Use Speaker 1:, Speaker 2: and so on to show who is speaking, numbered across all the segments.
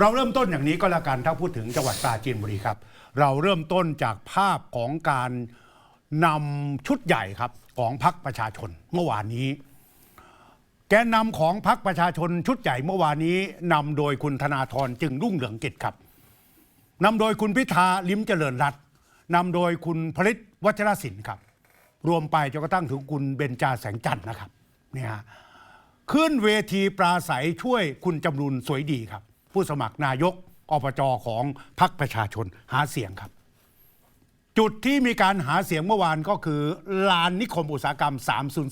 Speaker 1: เราเริ่มต้นอย่างนี้ก็แล้วกันถ้าพูดถึงจังหวัดปราจีนบุรีครับ เราเริ่มต้นจากภาพของการนำชุดใหญ่ครับของพรรคประชาชนเมื่อวานนี้ แกนนำของพรรคประชาชนชุดใหญ่เมื่อวานนี้นำโดยคุณธนาธรจึงรุ่งเรืองกิจครับนำโดยคุณพิธาลิ้มเจริญรัตน์นำโดยคุณผลิตวัชรศิลป์ครับ รวมไปจนกระทั่งถึงคุณเบญจาแสงจันทร์นะครับเนี่ยฮะขึ้นเวทีปราศัยช่วยคุณจำรุนสวยดีครับ ผู้สมัครนายกอบจของพรรคประชาชนหาเสียงครับ จุดที่มีการหาเสียงเมื่อวานก็คือลานนิคมอุตสาหกรรม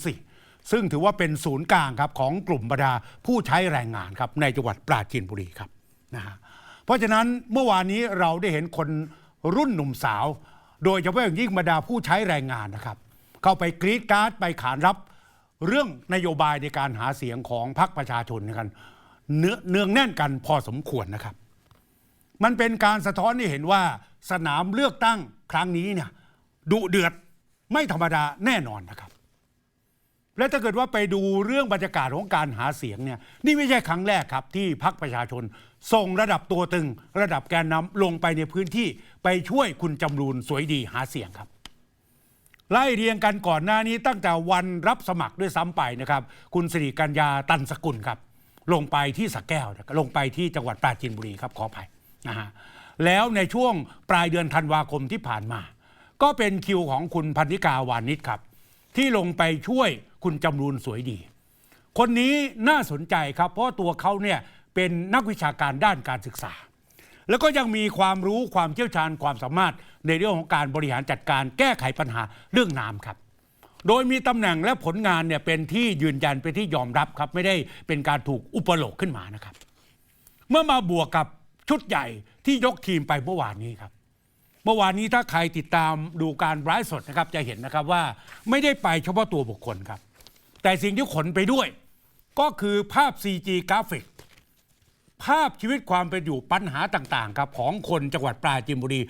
Speaker 1: 304 ซึ่งถือว่าเป็นศูนย์กลางครับของกลุ่มบรรดาผู้ใช้แรงงานครับในจังหวัดปราจีนบุรีครับนะฮะเพราะฉะนั้นเมื่อวานนี้เราได้เห็นคนรุ่นหนุ่มสาว โดยเฉพาะอย่างยิ่งบรรดาผู้ใช้แรงงานนะครับ เข้าไปกรีดการ์ดไปขานรับเรื่องนโยบายในการหาเสียงของพรรคประชาชนกัน เนื้อเนืองแน่นกันพอสมควรนะครับ มันเป็นการสะท้อนให้เห็นว่าสนามเลือกตั้งครั้งนี้เนี่ยดุเดือดไม่ธรรมดาแน่นอนนะครับ และถ้าเกิดว่าไปดูเรื่องบรรยากาศของการหาเสียงเนี่ยนี่ไม่ใช่ครั้งแรกครับ ที่พรรคประชาชน ส่งระดับตัวตึง ระดับแกนนำลงไปในพื้นที่ไปช่วยคุณจำรูนสวยดีหาเสียงครับไล่เรียงกันก่อนหน้านี้ตั้งแต่วันรับสมัครด้วยซ้ำไปนะครับ คุณสิริกัญญาตันสกุลครับ ลงไปที่สระแก้ว ลงไปที่จังหวัดปราจีนบุรีครับขออภัยนะฮะแล้วในช่วงปลายเดือนธันวาคมที่ผ่านมา ก็เป็นคิวของคุณพันธิกาวานิชครับ ที่ลงไปช่วยคุณจำรูนสวยดี คนนี้น่าสนใจครับ เพราะตัวเขาเนี่ยเป็นนักวิชาการด้านการศึกษา แล้วก็ยังมีความรู้ความเชี่ยวชาญความสามารถในเรื่องของการบริหารจัดการแก้ไขปัญหาเรื่องน้ำครับ โดยมีตำแหน่งและผลงานเนี่ยเป็นที่ยืนยันเป็นที่ยอมรับครับ ไม่ได้เป็นการถูกอุปโลกขึ้นมานะครับ เมื่อมาบวกกับชุดใหญ่ที่ยกทีมไปเมื่อวานนี้ครับ เมื่อวานนี้ถ้าใครติดตามดูการไลฟ์สดนะครับ จะเห็นนะครับว่าไม่ได้ไปเฉพาะตัวบุคคลครับ แต่สิ่งที่ขนไปด้วย ก็คือภาพ CG กราฟิกภาพชีวิตความเป็นอยู่ปัญหาต่างๆครับของคนจังหวัดปราจีนบุรี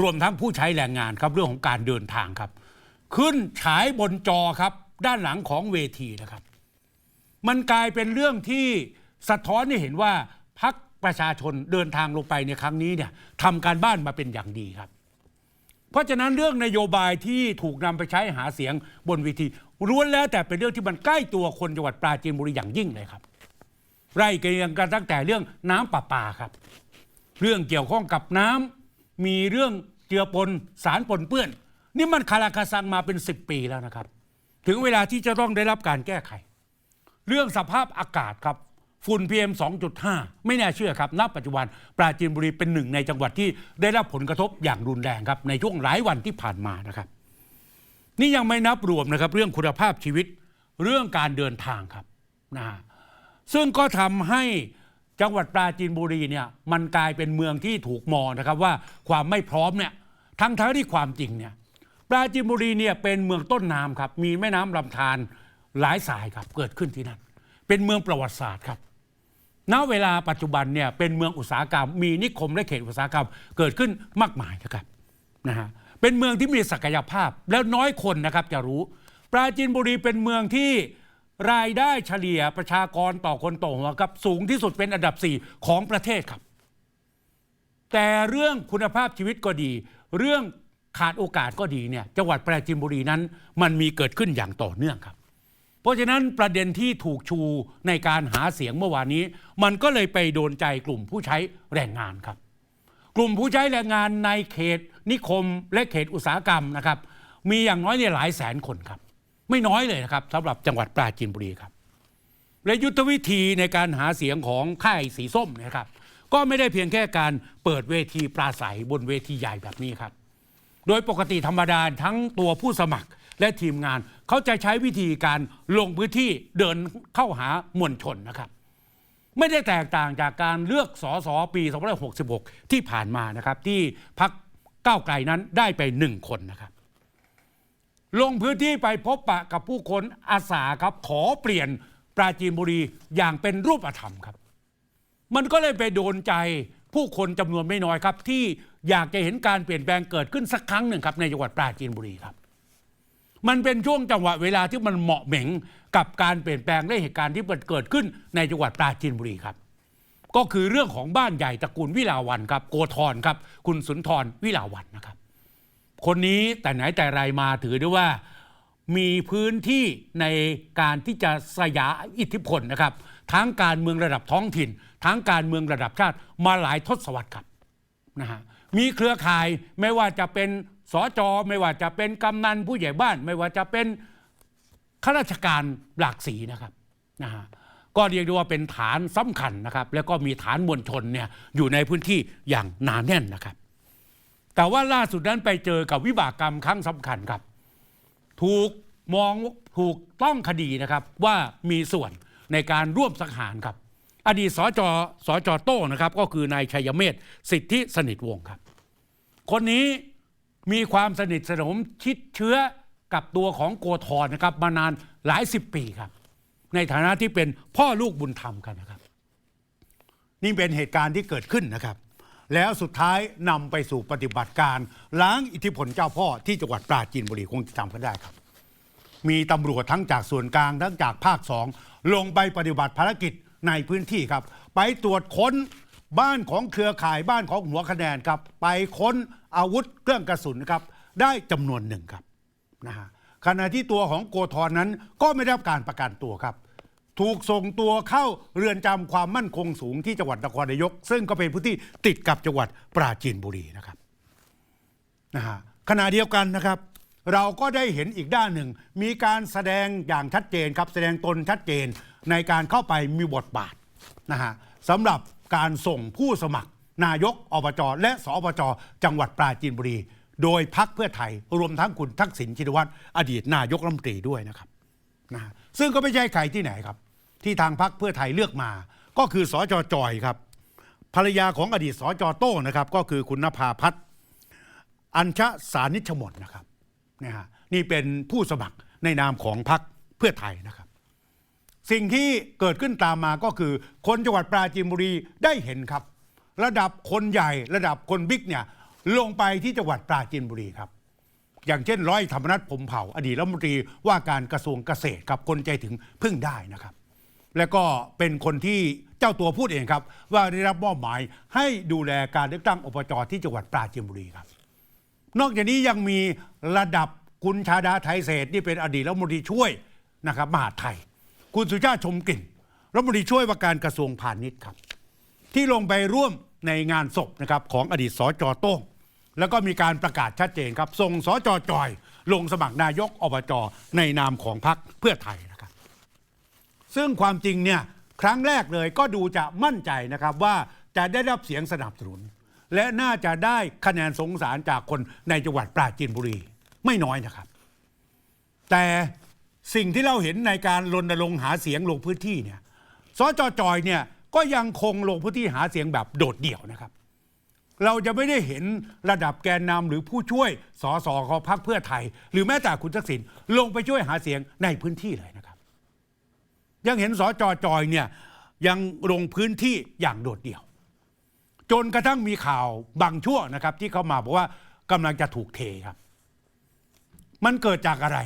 Speaker 1: รวมทั้งผู้ใช้แรงงานครับเรื่องของการเดินทางครับ ขึ้นฉายบนจอครับ ด้านหลังของเวทีนะครับ มันกลายเป็นเรื่องที่สะท้อนให้เห็นว่าพักประชาชนเดินทางลงไปในครั้งนี้เนี่ยทำการบ้านมาเป็นอย่างดีครับ เพราะฉะนั้นเรื่องนโยบายที่ถูกนำไปใช้หาเสียงบนเวทีล้วนแล้วแต่เป็นเรื่องที่มันใกล้ตัวคนจังหวัดปราจีนบุรีอย่างยิ่งเลยครับไล่เกรียงกันตั้งแต่เรื่องน้ำประปาครับ เรื่องเกี่ยวข้องกับน้ำมีเรื่องเจือปนสารปนเปื้อน นี่มันคาราคาซังมาเป็น10ปีแล้วนะครับ ถึงเวลาที่จะต้องได้รับการแก้ไข เรื่องสภาพอากาศครับฝุ่น PM 2.5 ไม่น่าเชื่อครับ ณ ปัจจุบันปราจีนบุรีเป็นหนึ่งในจังหวัดที่ได้รับผลกระทบอย่างรุนแรงครับ ในช่วงหลายวันที่ผ่านมานะครับ นี่ยังไม่นับรวมนะครับ เรื่องคุณภาพชีวิตเรื่องการเดินทางครับนะฮะซึ่งก็ทำให้จังหวัดปราจีนบุรีเนี่ยมันกลายเป็นเมืองที่ถูกมองนะครับว่าความไม่พร้อมเนี่ยทั้งทั้งที่ความจริงเนี่ย ปราจีนบุรีเนี่ยเป็นเมืองต้นน้ำครับ มีแม่น้ำลำธารหลายสายครับเกิดขึ้นที่นั่น เป็นเมืองประวัติศาสตร์ครับณเวลาปัจจุบันเนี่ยเป็นเมืองอุตสาหกรรม มีนิคมและเขตอุตสาหกรรมเกิดขึ้นมากมายนะครับนะฮะเป็นเมืองที่มีศักยภาพแล้วน้อยคนนะครับจะรู้ ปราจีนบุรีเป็นเมืองที่รายได้เฉลี่ยประชากรต่อคนต่อหัวครับสูงที่สุดเป็นอันดับ 4 ของประเทศครับ แต่เรื่องคุณภาพชีวิตก็ดี เรื่อง ขาดโอกาสก็ดีเนี่ยจังหวัดปราจีนบุรีนั้น มันมีเกิดขึ้นอย่างต่อเนื่องครับ เพราะฉะนั้นประเด็นที่ถูกชูในการหาเสียงเมื่อวานนี้ มันก็เลยไปโดนใจกลุ่มผู้ใช้แรงงานครับ กลุ่มผู้ใช้แรงงานในเขต นิคมและเขตอุตสาหกรรมนะครับ มีอย่างน้อยเนี่ยหลายแสนคนครับ ไม่น้อยเลยนะครับสำหรับจังหวัดปราจีนบุรีครับ และยุทธวิธีในการหาเสียงของค่ายสีส้มเนะครับ ก็ไม่ได้เพียงแค่การเปิดเวทีปราศัยบนเวทีใหญ่แบบนี้ครับ โดยปกติธรรมดาทั้งตัวผู้สมัครและทีมงาน เขาจะใช้วิธีการลงพื้นที่เดินเข้าหามวลชนนะครับ ไม่ได้แตกต่างจากการเลือกสอสอปี 2566 ที่ผ่านมานะครับ ที่พักก้าวไกลนั้นได้ไปหนึ่งคนนะครับ ลงพื้นที่ไปพบปะกับผู้คนอาสาครับขอเปลี่ยนปราจีนบุรีอย่างเป็นรูปธรรมครับ มันก็เลยไปโดนใจ ผู้คนจำนวนไม่น้อยครับ ที่อยากจะเห็นการเปลี่ยนแปลงเกิดขึ้นสักครั้งหนึ่งครับในจังหวัดปราจีนบุรีครับ มันเป็นช่วงจังหวะเวลาที่มันเหมาะเหม็งกับการเปลี่ยนแปลงและเหตุการณ์ที่เกิดขึ้นในจังหวัดปราจีนบุรีครับ ก็คือเรื่องของบ้านใหญ่ตระกูลวิลาวันครับ โกธรครับ คุณสุนทรวิลาวันนะครับ คนนี้แต่ไหนแต่ไรมาถือได้ว่ามีพื้นที่ในการที่จะสยายอิทธิพลนะครับ ทั้งการเมืองระดับท้องถิ่น ทั้งการเมืองระดับชาติมาหลายทศวรรษครับนะฮะมีเครือข่ายไม่ว่าจะเป็นสอจอไม่ว่าจะเป็นกำนันผู้ใหญ่บ้าน ไม่ว่าจะเป็นข้าราชการหลากสีนะครับนะฮะก็เรียกได้ว่าเป็นฐานสำคัญนะครับ แล้วก็มีฐานมวลชนเนี่ยอยู่ในพื้นที่อย่างหนาแน่นนะครับ แต่ว่าล่าสุดนั้นไปเจอกับวิบากกรรมครั้งสำคัญครับ ถูกมองถูกต้องคดีนะครับว่ามีส่วน ในการร่วมสังหารครับ อดีตสจสจโต้นะครับ ก็คือนายชัยเมธสิทธิสนิทวงศ์ครับ คนนี้มีความสนิทสนมชิดเชื้อกับตัวของโกธรนะครับ มานานหลายสิบปีครับ ในฐานะที่เป็นพ่อลูกบุญธรรมกันนะครับ นี่เป็นเหตุการณ์ที่เกิดขึ้นนะครับ แล้วสุดท้ายนำไปสู่ปฏิบัติการ ล้างอิทธิพลเจ้าพ่อที่จังหวัดปราจีนบุรีคงจะจำกันได้ครับ มีตำรวจทั้งจากส่วนกลางทั้งจากภาคสองลงไปปฏิบัติภารกิจในพื้นที่ครับ ไปตรวจค้นบ้านของเครือข่ายบ้านของหัวคะแนนครับ ไปค้นอาวุธเครื่องกระสุนครับ ได้จำนวนหนึ่งครับนะฮะขณะที่ตัวของโกธรนั้นก็ไม่ได้รับการประกันตัวครับ ถูกส่งตัวเข้าเรือนจำความมั่นคงสูงที่จังหวัดนครนายก ซึ่งก็เป็นพื้นที่ติดกับจังหวัดปราจีนบุรีนะครับนะฮะขณะเดียวกันนะครับ เราก็ได้เห็นอีกด้านหนึ่ง มีการแสดงอย่างชัดเจนครับแสดงตนชัดเจนในการเข้าไปมีบทบาทนะฮะสำหรับการส่งผู้สมัคร นายกอบจและสอบจจังหวัดปราจีนบุรี โดยพักเพื่อไทยรวมทั้งคุณทักษิณชินวัตรอดีตนายกรัฐมนตรีด้วยนะครับนะฮะซึ่งก็ไม่ใช่ใครที่ไหนครับ ที่ทางพรรคเพื่อไทยเลือกมา ก็คือสจจอยครับ ภรรยาของอดีตสจโต้นะครับ ก็คือคุณนภาพัฒน์อัญชะสานิชมนนะครับ นะฮะนี่เป็นผู้สมัครในนามของพรรคเพื่อไทยนะครับ สิ่งที่เกิดขึ้นตามมาก็คือ คนจังหวัดปราจีนบุรีได้เห็นครับ ระดับคนใหญ่ระดับคนบิ๊กเนี่ยลงไปที่จังหวัดปราจีนบุรีครับ อย่างเช่น ร้อยธรรมนัฐพมเผ่า อดีตรัฐมนตรีว่าการกระทรวงเกษตรครับคนใจถึงพึ่งได้นะครับ และก็เป็นคนที่เจ้าตัวพูดเองครับ ว่าได้รับมอบหมายให้ดูแลการเลือกตั้งอบจที่จังหวัดปราจีนบุรีครับ นอกจากนี้ยังมีระดับคุณชาดาไทยเศรษฐ์ที่เป็นอดีตรัฐมนตรีช่วยนะครับมหาไทย คุณสุชาติชมกลิ่นรัฐมนตรีช่วยว่าการกระทรวงพาณิชย์ครับ ที่ลงไปร่วมในงานศพนะครับของอดีตสจโต้งแล้วก็มีการประกาศชัดเจนครับ ส่งสจจอย ลงสมัครนายกอบจในนามของพรรคเพื่อไทยนะครับ ซึ่งความจริงเนี่ยครั้งแรกเลยก็ดูจะมั่นใจนะครับว่าจะได้รับเสียงสนับสนุน และน่าจะได้คะแนนสงสารจากคนในจังหวัดปราจีนบุรี ไม่น้อยนะครับ แต่สิ่งที่เราเห็นในการรณรงค์หาเสียงลงพื้นที่เนี่ยสจจอยเนี่ยก็ยังคงลงพื้นที่หาเสียงแบบโดดเดี่ยวนะครับ เราจะไม่ได้เห็นระดับแกนนำหรือผู้ช่วยสสของพรรคเพื่อไทย หรือแม้แต่คุณทักษิณลงไปช่วยหาเสียงในพื้นที่เลยนะครับ ยังเห็นสจจอยเนี่ยยังลงพื้นที่อย่างโดดเดี่ยว จนกระทั่งมีข่าวบางช่วงนะครับ ที่เขามาบอกว่ากำลังจะถูกเทครับ มันเกิดจากอะไร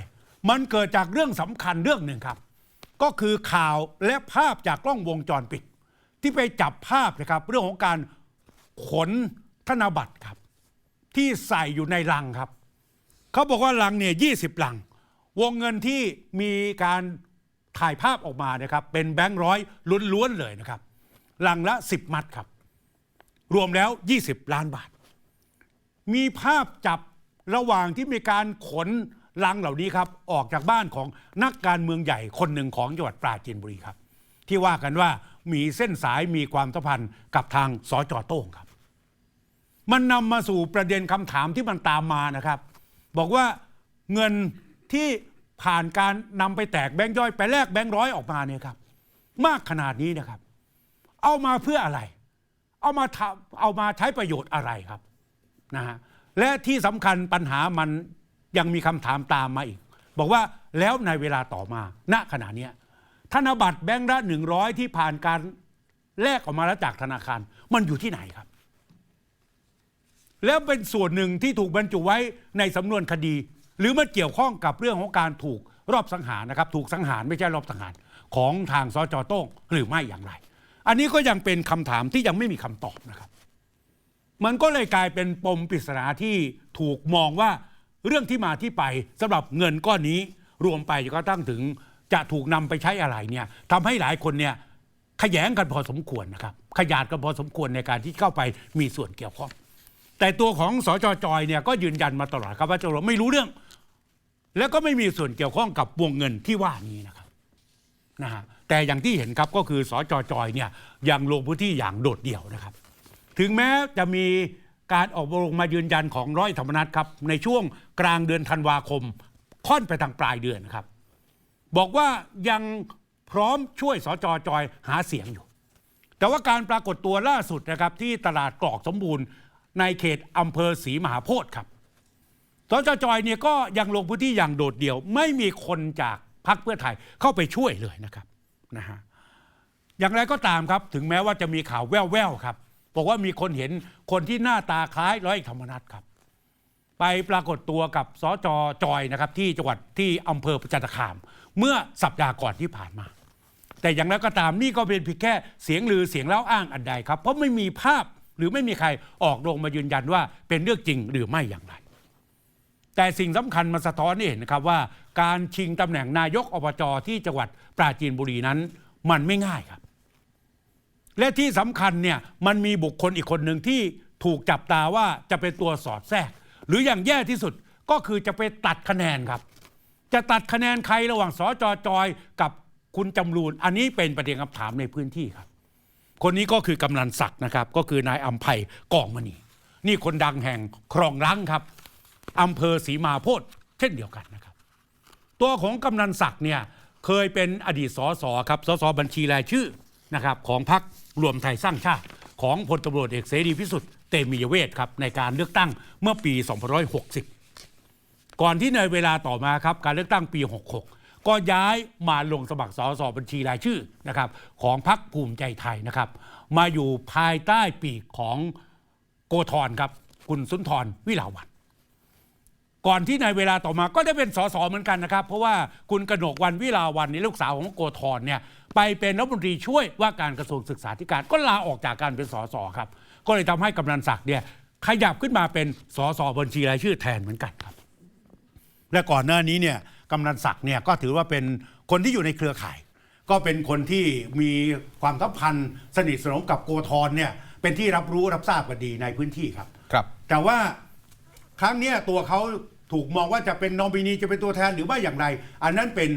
Speaker 1: มันเกิดจากเรื่องสำคัญเรื่องหนึ่งครับ ก็คือข่าวและภาพจากกล้องวงจรปิด ที่ไปจับภาพนะครับเรื่องของการขนธนบัตรครับ ที่ใส่อยู่ในลังครับ เขาบอกว่าลังเนี่ยยีลัง วงเงินที่มีการถ่ายภาพออกมานะครับ เป็นแบงค์ร้อยล้วนๆเลยนะครับลังละ10มัดครับ รวมแล้ว 20 ล้านบาท มีภาพจับระหว่างที่มีการขนลังเหล่านี้ครับ ออกจากบ้านของนักการเมืองใหญ่คนหนึ่งของจังหวัดปราจีนบุรีครับ ที่ว่ากันว่ามีเส้นสายมีความสัมพันธ์กับทางสจโต้งครับ มันนำมาสู่ประเด็นคำถามที่มันตามมานะครับ บอกว่าเงินที่ผ่านการนำไปแตกแบงค์ย่อยไปแลกแบงค์ร้อยออกมาเนี่ยครับ มากขนาดนี้นะครับ เอามาเพื่ออะไร เอามาทำเอามาใช้ประโยชน์อะไรครับนะฮะและที่สำคัญปัญหามันยังมีคำถามตามมาอีก บอกว่าแล้วในเวลาต่อมา ณขณะนี้ธนบัตรแบงค์ละหนึ่งร้อยที่ผ่านการแลกออกมาแล้วจากธนาคาร มันอยู่ที่ไหนครับ แล้วเป็นส่วนหนึ่งที่ถูกบรรจุไว้ในสำนวนคดี หรือมันเกี่ยวข้องกับเรื่องของการถูกรอบสังหารนะครับ ถูกสังหารไม่ใช่รอบสังหารของทางสจโต้งหรือไม่อย่างไร อันนี้ก็ยังเป็นคำถามที่ยังไม่มีคำตอบนะครับ มันก็เลยกลายเป็นปมปริศนาที่ถูกมองว่าเรื่องที่มาที่ไปสำหรับเงินก้อนนี้รวมไปก็ตั้งถึงจะถูกนำไปใช้อะไรเนี่ยทำให้หลายคนเนี่ยขยงกันพอสมควรนะครับ ขยาดกันพอสมควรในการที่เข้าไปมีส่วนเกี่ยวข้องแต่ตัวของสจจอยเนี่ยก็ยืนยันมาตลอดครับว่าเจ้าเราไม่รู้เรื่อง แล้วก็ไม่มีส่วนเกี่ยวข้องกับวงเงินที่ว่านี้นะครับนะฮะ แต่อย่างที่เห็นครับก็คือสจจอยเนี่ยยังลงพื้นที่อย่างโดดเดี่ยวนะครับ ถึงแม้จะมีการออกมาลงมายืนยันของร้อยธรรมนัฐครับ ในช่วงกลางเดือนธันวาคม ค่อนไปทางปลายเดือนนะครับ บอกว่ายังพร้อมช่วยสจจอยหาเสียงอยู่ แต่ว่าการปรากฏตัวล่าสุดนะครับที่ตลาดกรอกสมบูรณ์ ในเขตอำเภอศรีมหาโพธิ์ครับสจจอยเนี่ยก็ยังลงพื้นที่อย่างโดดเดี่ยว ไม่มีคนจากพรรคเพื่อไทยเข้าไปช่วยเลยนะครับ นะฮะอย่างไรก็ตามครับถึงแม้ว่าจะมีข่าวแว่วๆครับบอกว่ามีคนเห็นคนที่หน้าตาคล้ายร้อยเอกธรรมนัฐครับ ไปปรากฏตัวกับสจจอยนะครับที่จังหวัดที่อำเภอประจันตคาม เมื่อสัปดาห์ก่อนที่ผ่านมา แต่อย่างไรก็ตามนี่ก็เป็นเพียงแค่เสียงลือเสียงเล่าอ้างอันใดครับ เพราะไม่มีภาพหรือไม่มีใครออกโรงมายืนยันว่าเป็นเรื่องจริงหรือไม่อย่างไร แต่สิ่งสำคัญมันสะท้อนให้เห็นนะครับว่าการชิงตำแหน่งนายกอบจที่จังหวัดปราจีนบุรีนั้น มันไม่ง่ายครับ และที่สำคัญเนี่ยมันมีบุคคลอีกคนหนึ่งที่ถูกจับตาว่าจะเป็นตัวสอดแทรก หรืออย่างแย่ที่สุดก็คือจะไปตัดคะแนนครับ จะตัดคะแนนใครระหว่างสจจอยกับคุณจำรูน อันนี้เป็นประเด็นคำถามในพื้นที่ครับ คนนี้ก็คือกำนันศักดิ์นะครับ ก็คือนายอัมภัยกองมณีนี่คนดังแห่งครองรังครับ อำเภอศรีมาโพธ์เช่นเดียวกันนะครับ ตัวของกำนันศักดิ์เนี่ยเคยเป็นอดีตสสครับสสบัญชีรายชื่อนะครับของพรรครวมไทยสร้างชาติ ของพลตำรวจเอกเสรีพิสุทธิ์เตมียเวทครับในการเลือกตั้งเมื่อปี 2560 ก่อนที่ในเวลาต่อมาครับการเลือกตั้งปี 66ก็ย้ายมาลงสมัครสสบัญชีรายชื่อนะครับของพรรคภูมิใจไทยนะครับ มาอยู่ภายใต้ปีกของโกธรครับ คุณสุนทรวิลาวัน ก่อนที่ในเวลาต่อมาก็ได้เป็นสสเหมือนกันนะครับ เพราะว่าคุณกนกวันวิลาวันนี่ลูกสาวของโกธรเนี่ยไปเป็นรัฐมนตรีช่วยว่าการกระทรวงศึกษาธิการก็ลาออกจากการเป็นสสครับ ก็เลยทำให้กำนันศักดิ์เนี่ยขยับขึ้นมาเป็นสสบัญชีรายชื่อแทนเหมือนกันครับ และก่อนหน้านี้เนี่ยกำนันศักดิ์เนี่ยก็ถือว่าเป็นคนที่อยู่ในเครือข่าย ก็เป็นคนที่มีความสัมพันธ์สนิทสนมกับโกธรเนี่ยเป็นที่รับรู้รับทราบกันดีในพื้นที่ครับ
Speaker 2: ครับ
Speaker 1: แต่ว่า ครั้งเนี้ยตัวเขาถูกมองว่าจะเป็นนอมินีจะเป็นตัวแทนหรือว่าอย่างไร อันนั้นเป็น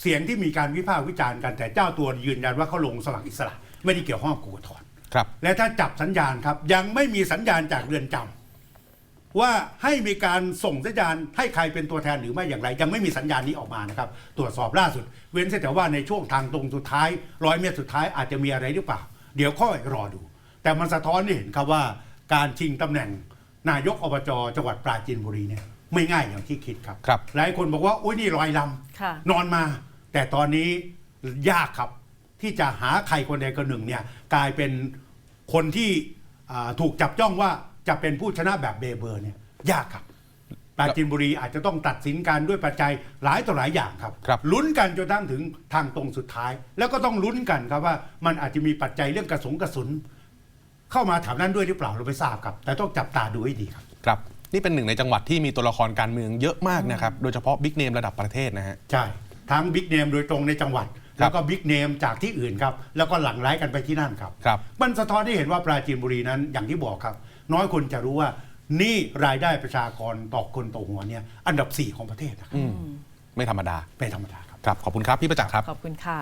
Speaker 1: เสียงที่มีการวิพากษ์วิจารณ์กันแต่เจ้าตัวยืนยันว่าเขาลงสมัครอิสระ ไม่ได้เกี่ยวข้องกับกูถอน
Speaker 2: ครับ
Speaker 1: และถ้าจับสัญญาณครับ ยังไม่มีสัญญาณจากเรือนจำว่าให้มีการส่งสัญญาณให้ใครเป็นตัวแทนหรือไม่อย่างไร ยังไม่มีสัญญาณนี้ออกมานะครับตรวจสอบล่าสุด เว้นแต่ว่าในช่วงทางตรงสุดท้ายร้อยเมตรสุดท้ายอาจจะมีอะไรหรือเปล่า เดี๋ยวค่อยรอดู แต่มันสะท้อนให้เห็นครับว่าการชิงตำแหน่ง นายกอบจจังหวัดปราจีนบุรีเนี่ยไม่ง่ายอย่างที่คิดครับ
Speaker 2: ครับ
Speaker 1: หลายคนบอกว่า อุ้ยนี่ลอยล
Speaker 3: ค่ะำ
Speaker 1: นอนมา แต่ตอนนี้ยากครับ ที่จะหาใครคนใดคนหนึ่งเนี่ยกลายเป็นคนที่อ่าถูกจับจ้องว่าจะเป็นผู้ชนะแบบเบเบอร์เนี่ยยากครับ ปราจีนบุรีอาจจะต้องตัดสินการด้วยปัจจัยหลายต่อหลายอย่างครับ
Speaker 2: ครับ
Speaker 1: ลุ้นกันจนทั้งถึงทางตรงสุดท้าย แล้วก็ต้องลุ้นกันครับว่ามันอาจจะมีปัจจัยเรื่องกระสุนกระสุน เข้ามาแถวนั้นด้วยหรือเปล่าเราไม่ทราบครับ แต่ต้องจับตาดูให้ดีครับ
Speaker 2: ครับนี่เป็นหนึ่งในจังหวัดที่มีตัวละครการเมืองเยอะมากนะครับ โดยเฉพาะบิ๊กเนมระดับประเทศนะฮะ
Speaker 1: ใช่ทั้งบิ๊กเนมโดยตรงในจังหวัดแล้วก็บิ๊กเนมจากที่อื่นครับ แล้วก็หลั่งไหลกันไปที่นั่นครับ
Speaker 2: ครับ
Speaker 1: มันสะท้อนให้เห็นว่าปราจีนบุรีนั้นอย่างที่บอกครับ น้อยคนจะรู้ว่านี่รายได้ประชากรต่อคนต่อหัวเนี่ยอันดับ4ของประเทศนะครับ
Speaker 2: อืมไม่ธรรมดา
Speaker 1: เป็นธรรมดาครับ
Speaker 2: ครับ ขอบคุณครับ พี่ประจักษ์ครับ
Speaker 3: ขอบคุณค่ะ